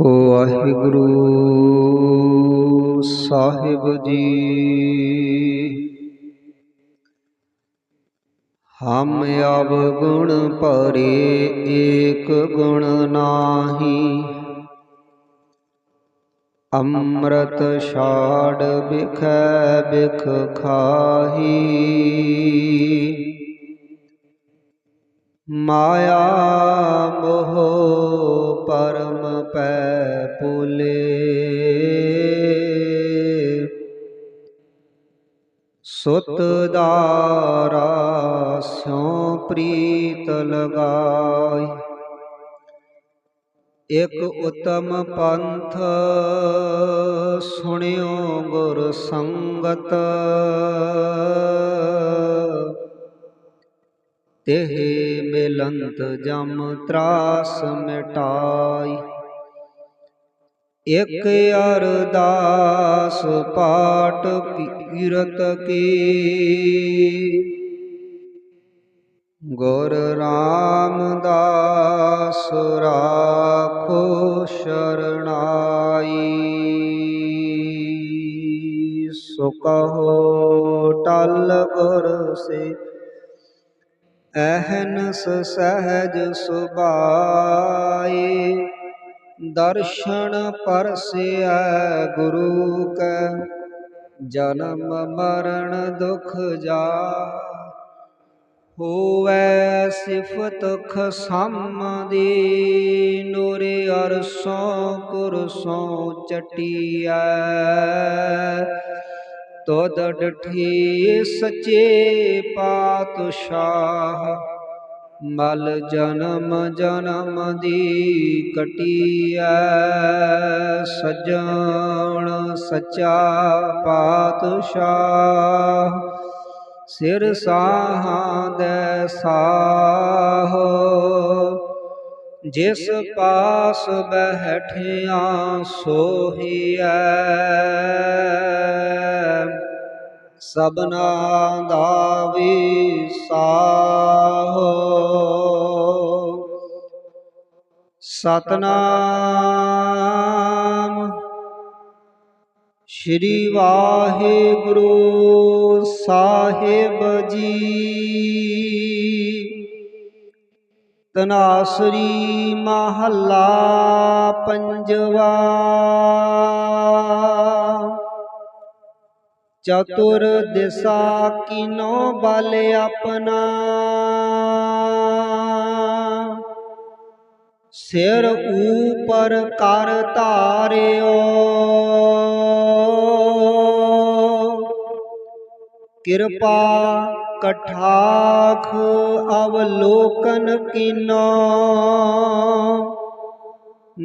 ਵਾਹਿਗੁਰੂ ਸਾਹਿਬ ਜੀ। ਹਮ ਅਬ ਗੁਣ ਪਰੇ ਏਕ ਗੁਣ ਨਾਹੀ। ਅੰਮ੍ਰਿਤ ਛਾੜ ਬਿਖੈ ਬਿਖ ਖਾਹੀ। ਮਾਇਆ ਮੋਹ ਪਰਮ ਪੈ ਪੁਲੇ। ਸੁਤ ਦਾਰਾ ਸਿਉ ਪ੍ਰੀਤ ਲਗਾਈ। ਇਕ ਉਤਮ ਪੰਥ ਸੁਣਿਓ ਗੁਰ ਸੰਗਤ। ਤਿਹ ਮਿਲੰਤ ਜਮ ਤਰਾਸ ਮਿਟਾਈ। ਇਕ ਅਰਦਾਸ ਪਾਠ ਕੀਰਤ ਕੀ। ਗੁਰ ਰਾਮਦਾਸ ਰਾਖੋ ਸ਼ਰਣਾਈ ਸੋ ਕਹੋ ਟਲ ਗੁਰ ਸੇ ਅਹਨਸ ਸਹਿਜ ਸੁਭਾਏ ਦਰਸ਼ਨ ਪਰਸਿਆ ਗੁਰੂ ਕੈ, ਜਨਮ ਮਰਨ ਦੁਖ ਜਾ, ਹੋਵੈ ਸਿਫਤ ਖਸਮ ਦੀ, ਨੂਰੇ ਅਰਸੋਂ ਕੁਰਸੋਂ ਚਟਿਆ ਤੋਦ ਡਠੀ ਸਚੇ ਪਾਤਸ਼ਾਹ। ਮਲ ਜਨਮ ਜਨਮ ਦੀ ਕਟੀਐ, ਸਜਣ ਸਚਾ ਪਾਤਸ਼ਾਹ। ਸਿਰ ਸਾਹਾਂ ਦੇ ਸਾਹ, ਜਿਸ ਪਾਸ ਬਹਿਠਿਆ ਸੋਹੀਐ। ਸਬਨਾ ਦਾ ਵਿਸਾਹੋ। ਸਤਨਾਮ ਸ਼੍ਰੀ ਵਾਹਿਗੁਰੂ ਸਾਹਿਬ ਜੀ। ਤਨਾਸਰੀ ਮਹੱਲਾ ਪੰਜਵਾ। ਚਤੁਰ ਦਿਸਾ ਕੀਨੋ ਬਲ ਆਪਣਾ। ਸਿਰ ਊਪਰ ਕਰ ਧਾਰਿਓ। ਕਿਰਪਾ ਕਠਾਖ ਅਵਲੋਕਨ ਕੀਨੋ।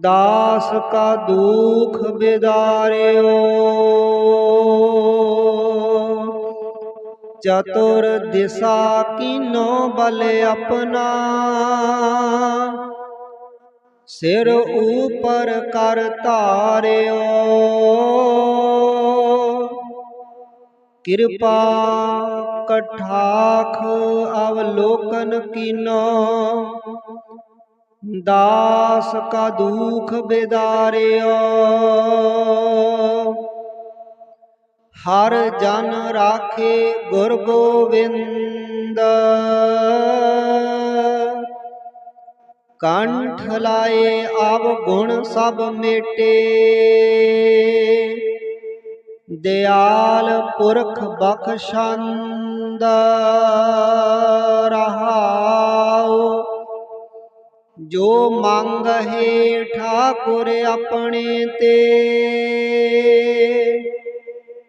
ਦਾਸ ਕਾ ਦੁਖ ਬਿਦਾਰਿਓ। ਚਤੁਰ ਦਿਸਾ ਕੀਨੋ ਬਲ ਆਪਣਾ। ਸਿਰ ਊਪਰ ਕਰ ਧਾਰਿਓ। ਕਿਰਪਾ ਕਠਾਖ ਅਵਲੋਕਨ ਕੀਨੋ। ਦਾਸ ਕਾ ਦੁਖ ਬਿਦਾਰਿਓ। ਹਰ ਜਨ ਰਾਖੇ ਗੁਰ ਗੋਬਿੰਦ ਕੰਠ ਲਾਏ ਆਵ ਗੁਣ ਸਭ ਮੇਟੇ। ਦਿਆਲ ਪੁਰਖ ਬਖਸ਼ੰਦ। ਰਹਾਉ ਜੋ ਮੰਗ ਹੈ ਠਾਕੁਰ ਆਪਣੇ ਤੇ।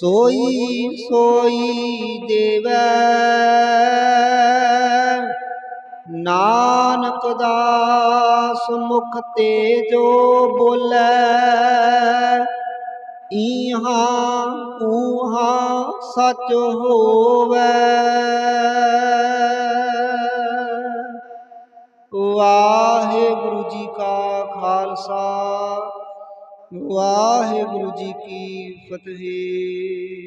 ਸੋਈ ਸੋਈ ਦੇਵੈ। ਨਾਨਕ ਦਾਸ ਮੁਖ ਤੇ ਜੋ ਬੋਲੇ, ਈਹਾਂ ਊਹਾਂ ਸੱਚ ਹੋਵੇ। ਵਾਹਿਗੁਰੂ ਜੀ ਕਾ ਖਾਲਸਾ। ਵਾਹਿਗੁਰੂ ਜੀ ਕੀ ਫਤਿਹ।